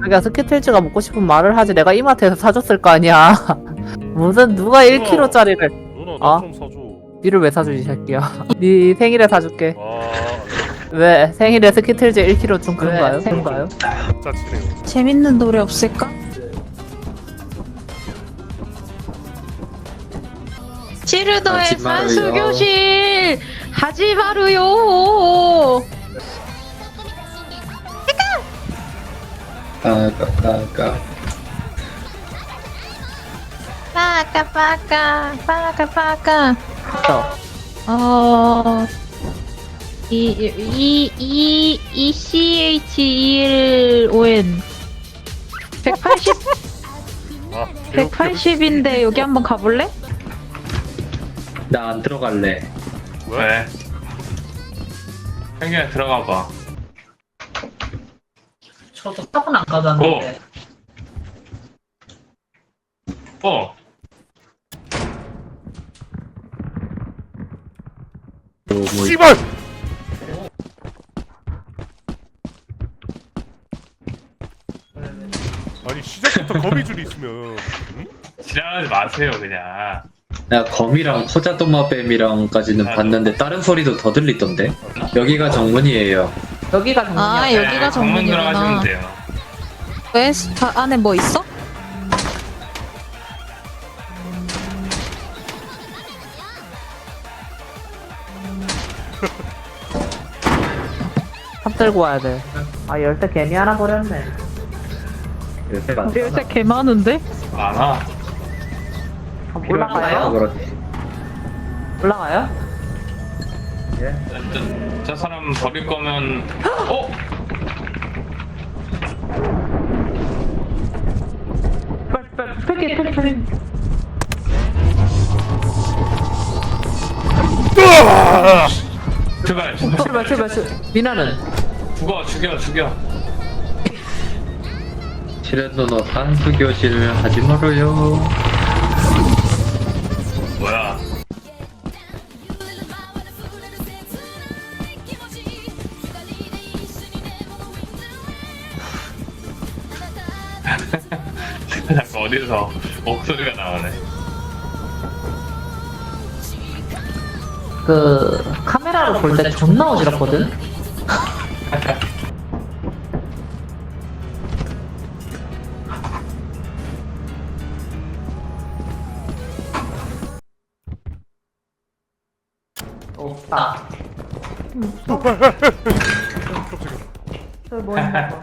자기가 스키틀즈가 먹고 싶은 말을 하지 내가 이마트에서 사줬을 거 아니야 무슨 누가 1kg짜리를 누나 어? 나좀 사줘. 니를 왜 사주지 이 새끼야 니 생일에 사줄게 아 왜 생일에 스키틀즈 1kg 좀 그런가요? 그런가요? 진짜 치네요. 재밌는 노래 없을까? 하지 마요. 산수교실 하지 마루요 까까까까 빠까 빠까 빠까 빠까 어. 어... 이, 이, 이, 이, C, H, E, L, O, N 180, 아 180인데 여기 한번 가볼래? 나 안 들어갈래 왜? 형규야 들어가 봐. 저도 탑은 안 가봤는데 어. 뭐, 뭐 씨발. 아니 시작부터 거미줄이 있으면 응? 지랄하지 마세요 그냥. 나 검이랑 포자도마뱀이랑까지는 아, 봤는데 다른 소리도 더 들리던데 여기가 정문이에요 여기가 정문이야 아, 여기가 네, 정문 정문이구나. 들어가시면 돼요. 왜? 다 안에 뭐 있어? 탑 들고 와야 돼 아 열쇠 괜히 하나 버렸네 요새 열쇠 개 많은데? 많아. 올라가요? 그렇지 올라가요? 저, 저 사람 버릴 거면 어? 풀기 풀기 풀기 제발. 출발 출발 출발. 미나는? 죽어 죽여 죽여. 실은 너 산수교실 하지 말아요. 뭐야? 어디서 목소리가 나오네. 그 카메라로 볼 때 존나 어지럽거든? 없다. 저뭐 있는 거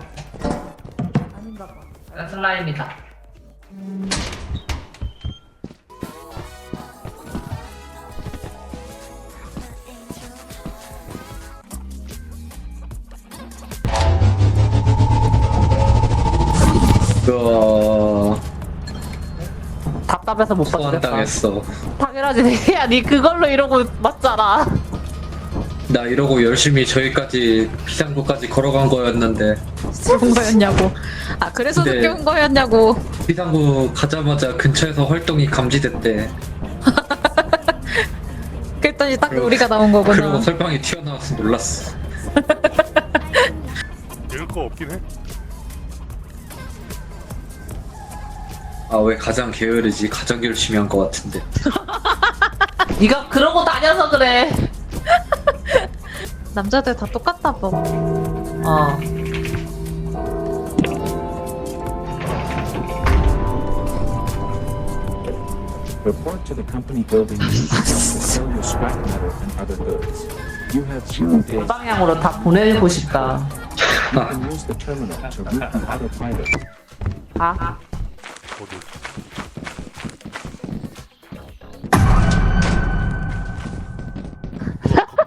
아닌가 봐. 슬라임이다 그거 답답해서 못 소환 받겠다 당했어. 당연하지. 야 니 그걸로 이러고 맞잖아 나 이러고 열심히 저기까지 비상구까지 걸어간 거였는데. 죽은 거였냐고. 아 그래서 네. 늦게 온 거였냐고. 비상구 가자마자 근처에서 활동이 감지됐대. 그랬더니 딱 그리고- 우리가 나온 그리고 거구나 설방이 튀어나와서 놀랐어. 읽을 거 없긴 해. 아 왜 가장 게으르지? 가장 열심히 한거 같은데. 네가 그러고 다녀서 그래 남자들 다 똑같다 뭐어 Report to the company building to sell your scrap metal and other goods. You have zero days. 방향으로 다 보내고 싶다 You can use the terminal to route the autopilot. 아?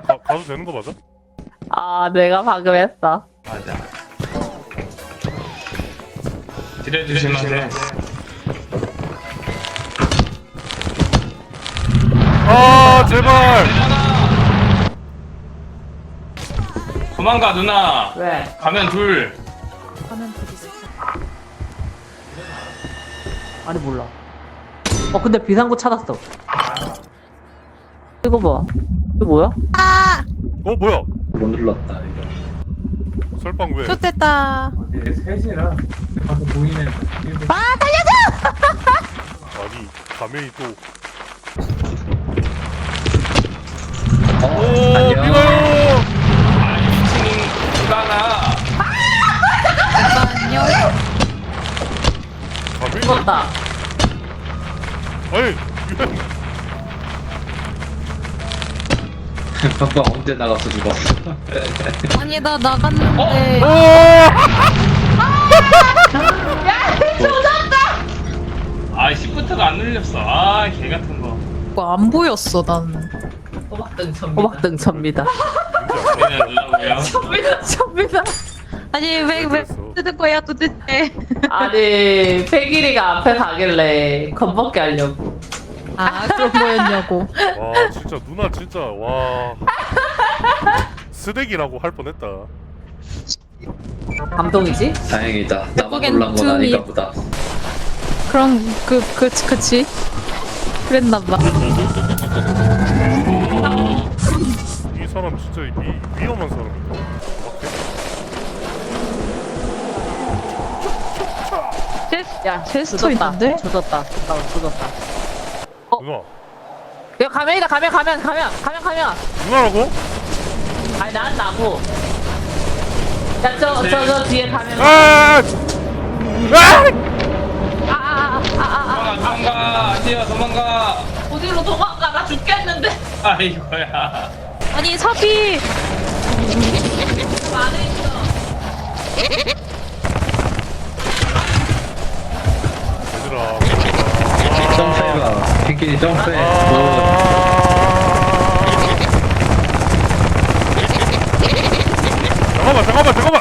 가, 가도 되는 거 맞아? 아, 내가 방금 했어. 맞아. 딜해주시면 돼. 아 제발. 도망가 누나. 왜? 가면 둘. 아니 몰라. 어 근데 비상구 찾았어. 이거 봐. 이거 뭐야? 어 뭐야? 못 눌렀다 이거 설방 왜? 좋됐다. 아니 가면이 또. 어, 오 안녕. 아 미친놈 누나나 안녕. 가면이. 죽었다. 아니 방금 언제 나가서 죽었어? 아니 나 나갔는데. 아 시프트가 안 눌렸어 아 개 같은 거 뭐안 보였어 나는. 호박 등첨니다. 호박 등첨니다. 우리는 눌러고요 접니다. 아니 왜왜 그랬어. 뜨는 거야 도대체? 아니 패기리가 앞에 가길래 겁먹게 하려고. 아 그런 거였냐고. 와 진짜 누나 진짜 와. 쓰레기라고 할 뻔했다. 감동이지? 다행이다. 나만 놀란 건. 아닌가 보다. 그럼 그 그치 그치. 그랬나 봐. 이 사람 진짜 위, 위험한 사람이다. 야, 제스처 있는데? 조졌다. 나 조졌다. 누나 야, 가면이다, 가면, 가면, 가면, 가면, 가면. 누나라고? 아니, 난 나고. 야, 저, 저, 저 뒤에 가면. 아, 아! 아! 아, 아, 아, 아, 도망가 뛰어 도망가 아. 어디로 도망가? 나 죽겠는데. 아이고야 아니 사비. 안에 있어. 핑키니 점프해. 오. 잠깐만 잠깐만 잠깐만.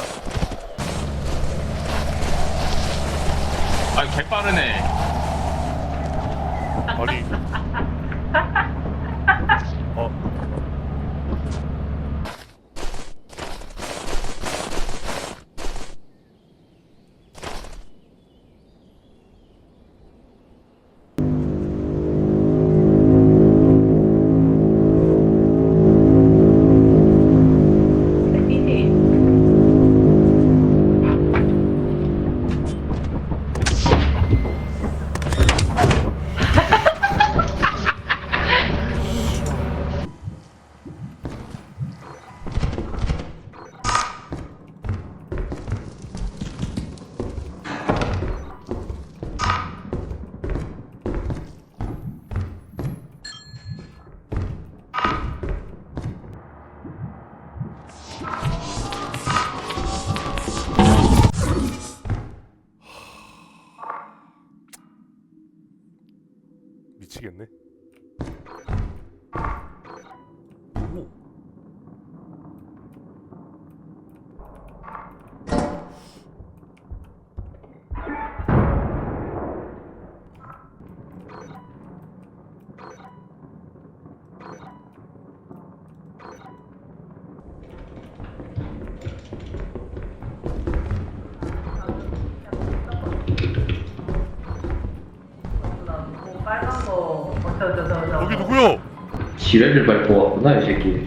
지뢰를 밟고 왔구나 이 새끼.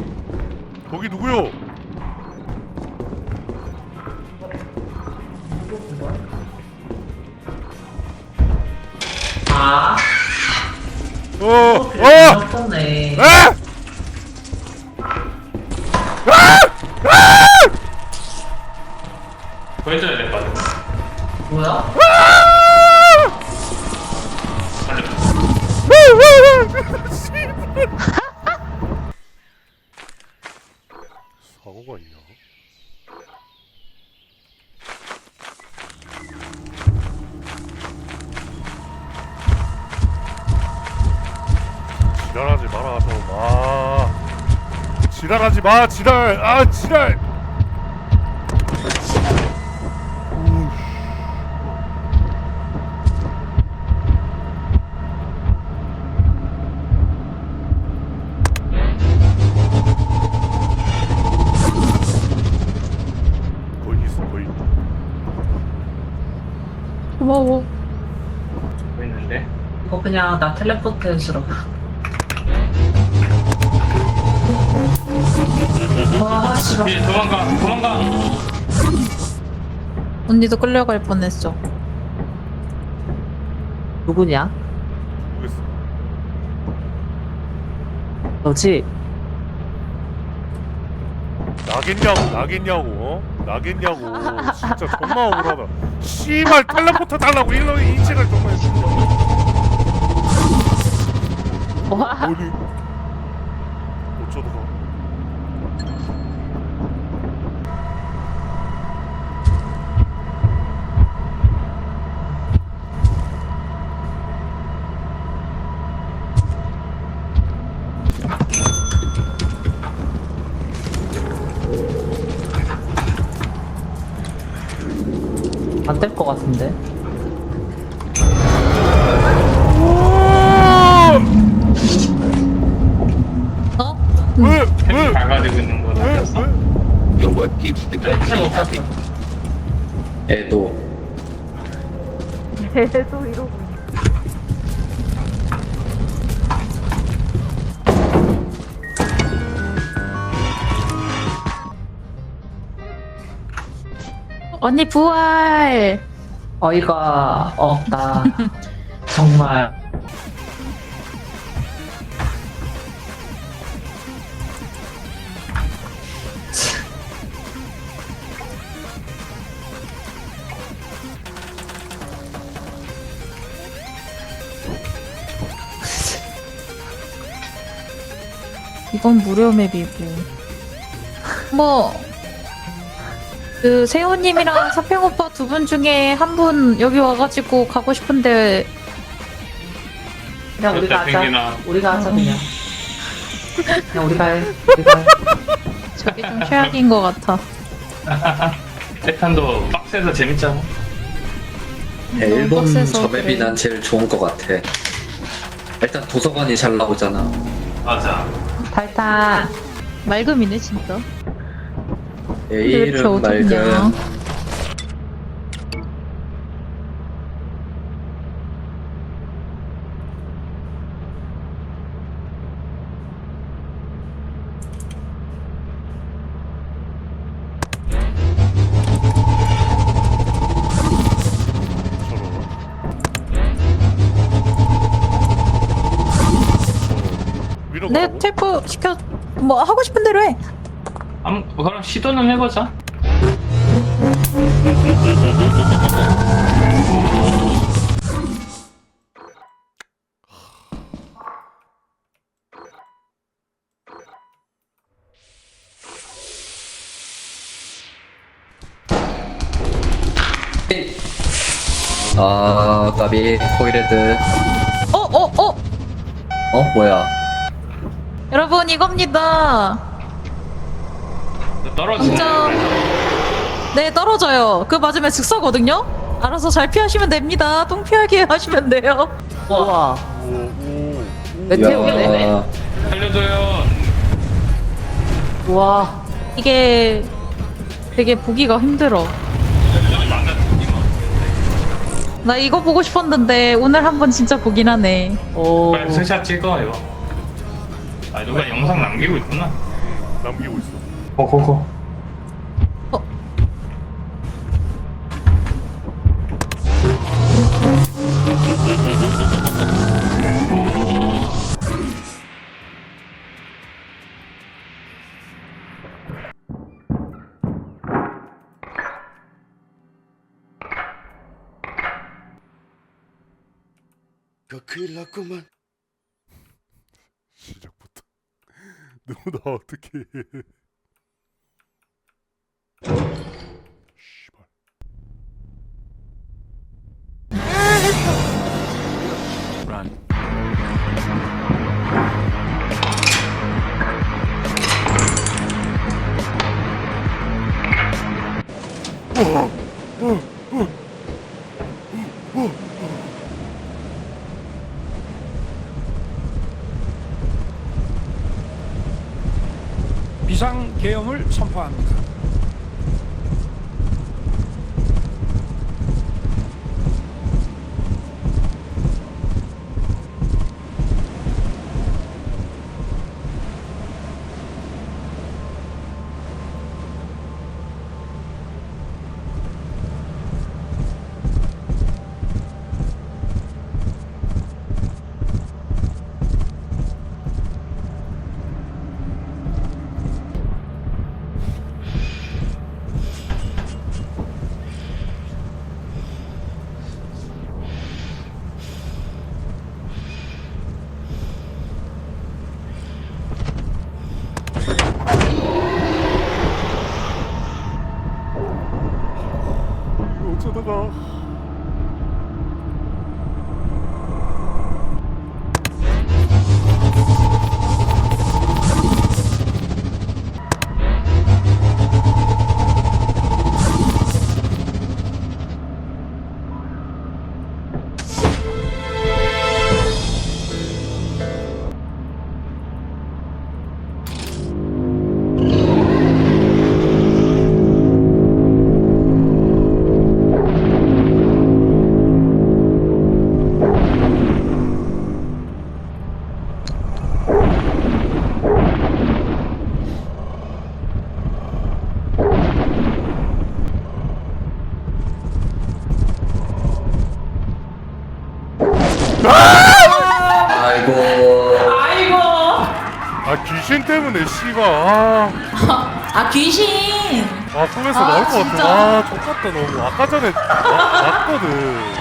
거기 누구요? 아, 어. 어. 없었네. 아! 보여줘야 될것 같아 뭐야? 빨리 마 지랄 아 지랄 거의 있어 거의 고마워. 보이는데 이거 그냥 나 텔레포트해주라. 와, 씨발. 뒤에 도망가 도망가 언니도 끌려갈 뻔했어. 누구냐? 모르겠어. 너지? 나겠냐고 나겠냐고 어? 나겠냐고 진짜 존나 억울하다 씨발 텔레포트 달라고 일러 이치를 정말 와, 어디 될 것 같은데. 어? 왜? 템이 왜? 밝아지고 있는 거 왜? 같았어? 왜? 애도 계속 이러고. 언니 부활. 어이가 없다. 정말. 이건 무료 맵이고. 뭐, 그, 세호님이랑 사평 오빠 두 분 중에 한 분 여기 와가지고 가고 싶은데, 그냥 우리가 하자. 생기나. 우리가 하자 그냥. 그냥 우리가 해. 우리가 해. 저게 좀 최악인 것 같아. 세탄도 빡세서 재밌잖아. 네, 너무 일본 빡세서 저 맵이 그래. 난 제일 좋은 것 같아 일단 도서관이 잘 나오잖아 맞아. 탈타. 맑음이네, 진짜. 이렇게 이름. 맑은 시도는 해보자. 아 까비 포이레드 어, 어, 어! 어 뭐야 여러분, 이겁니다. 떨어지네. 네, 떨어져요. 그 맞으면 즉사거든요? 알아서 잘 피하시면 됩니다. 똥 피하게 하시면 돼요. 우와. 오, 오. 메테오네. 이야, 살려줘요. 우와. 이게 되게 보기가 힘들어. 나 이거 보고 싶었는데 오늘 한번 진짜 보긴 하네. 오. 빨리 스샷 찍어, 이거. 아, 누가 영상 남기고 있구나. 남기고 있어 고고고. 그 큰일 났구만. 시작부터 너나 어떻게 비상 귀신. 아 통해서 아, 나올 것 같아 진짜? 아 족같다 너무 아까 전에 와- 왔거든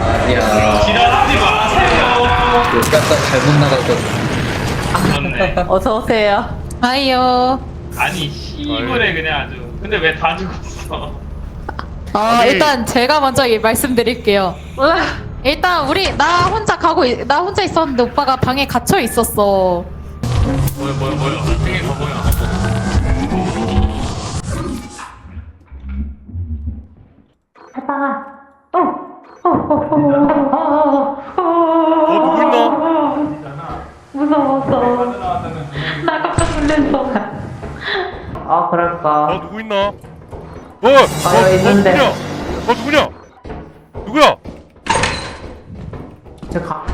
아니야 지랄하지 마세요. 여기 아까 잘못 그렇네. 어서 오세요. 아이요. 아니 씨발에 그냥 아주. 근데 왜 다 죽었어? 어 아니. 일단 제가 먼저 이 말씀드릴게요. 일단 우리 나 혼자 가고 있- 나 혼자 있었는데 오빠가 방에 갇혀 있었어. 뭐야 뭐야 뭐야. 생일 거 뭐야. 어 누구 있나? 아어 그럴까. 누구 있나? 어! 어, 어 있는데. 누구냐? 어 누구냐? 누구야? 저 가.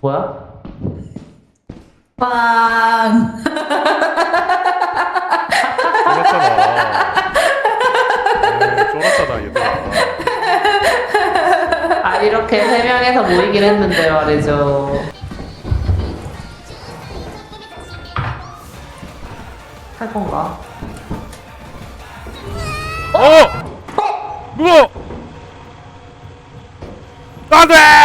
뭐야? 빵. 쫄았잖아 어, 쫄았잖아 얘들아 아 이렇게 세 명에서 모이긴 했는데 말이죠. 할 건가? 어! 누가? 안돼!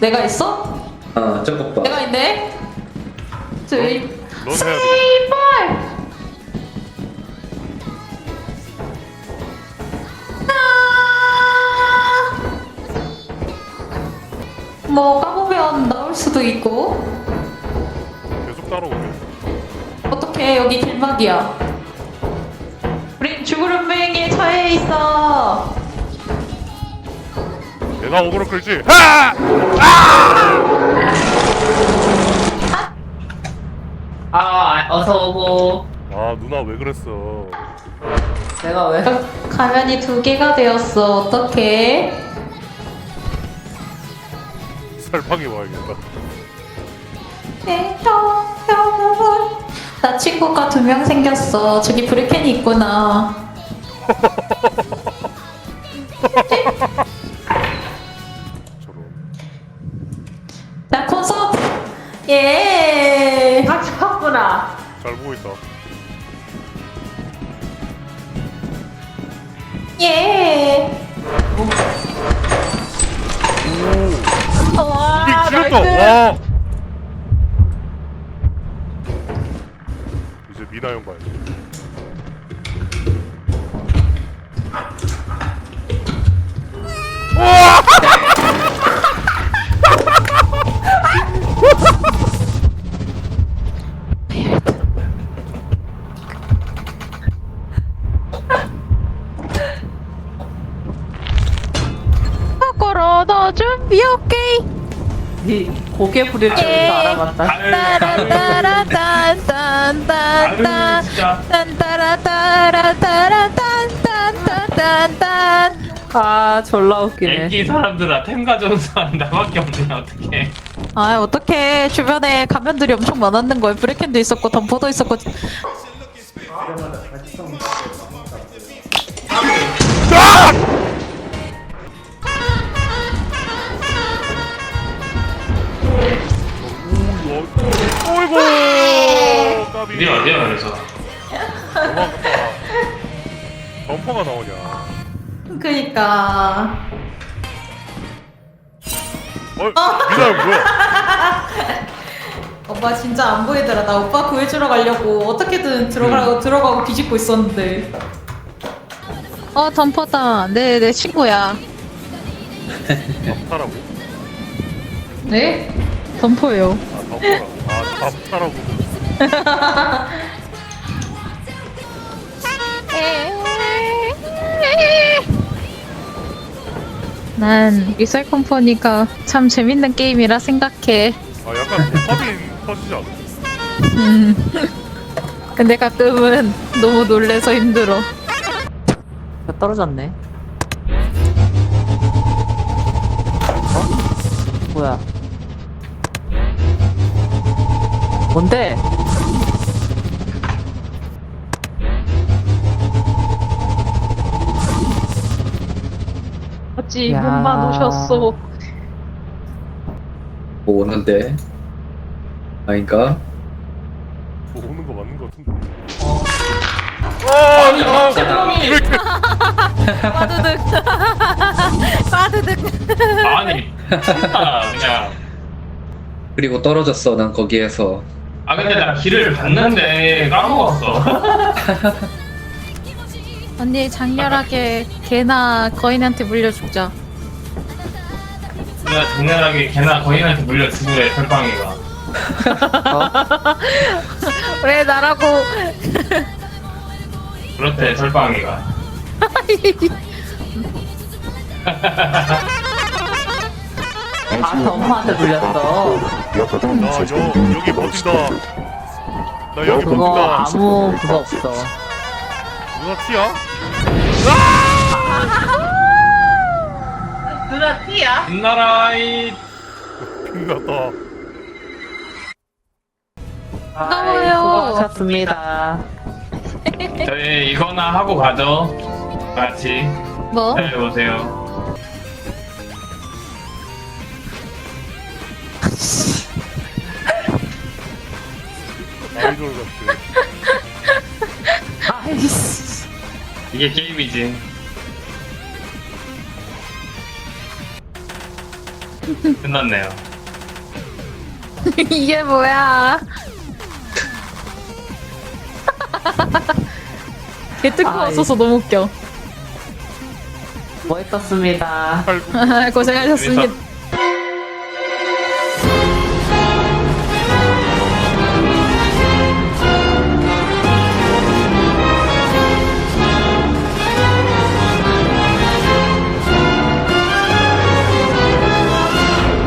내가 있어? 어 저것 봐 내가 있네. 저기 넌 해야 돼. 세이벌. 뭐 까보면 나올 수도 있고 계속 따라오게. 어떻게 여기 길막이야 우린 죽을 운명의 차에 있어 내가 어그로 끌지. 하! 아 어서 오고. 아 누나 왜 그랬어? 내가 왜? 가면이 두 개가 되었어 어떡해 살방이 와야겠다. 나 친구가 두 명 생겼어 저기 브레켄이 있구나 예아 죽었구나. 잘 보고 있다. 예. 와, 이게 길었다. 나이스. 와. 이제 미나 형 봐야지. 코로 고개 부릴 줄 예. 알아봤다. 아유 진짜. 딴따라따라딴딴딴딴딴 아 졸라 웃기네. 애기 사람들아 템 가져온 사람 나밖에 없네 어떡해. 아 어떡해 주변에 가면들이 엄청 많았는 거야 브레켄도 있었고 덤퍼도 있었고 어이구. 까비. 이게 어디야 그래서? 도망갔다. 덤퍼가 나오냐? 그니까 어, 미나 형 뭐야? 오빠 진짜 안 보이더라 나 오빠 구해주러 가려고 어떻게든 들어가고 들어가고 비집고 있었는데 어 덤퍼다 내 내 친구야 답타라고? 네? 덤퍼예요 아 덤퍼라. 밥타라고 난 미셀 컴퍼니가 참 재밌는 게임이라 생각해. 아 약간 퍼진 퍼지지 않아? 음. 근데 가끔은 너무 놀래서 힘들어. 떨어졌네. 어? 뭐야? 뭔데? 어찌 야. 문만 오셨어. 뭐 오는데? 아닌가? 뭐 오는 거 맞는 거 같은데 아, 아니 아 사람이 빠드득. 빠드득. 아니 진짜 그냥 그리고 떨어졌어 난 거기에서 아 근데 나 길을 갔는데 까먹었어 언니 장렬하게 개나 거인한테 물려 죽자. 내가 장난하게 걔나 거인한테 물려 죽으래 철빵이가 왜 나라고? 그렇대 철빵이가 As 아, are 엄마한테 performance 나 has 여, been deemed 여기 to 버틴다 나 여기 그거 버틴다 아무 그거 없어. 누나 티야? 누나 띠야? 빛나라이 빛났다 반가워요. 수고하셨습니다. 저희 이거나 하고 가죠 같이 뭐? 잘 보세요 아이돌 같아 아이씨. 이게 게임이지 끝났네요 이게 뭐야? 개 뜯고 아이. 왔어서 너무 웃겨. 멋있었습니다. 팔 고생하셨습니다.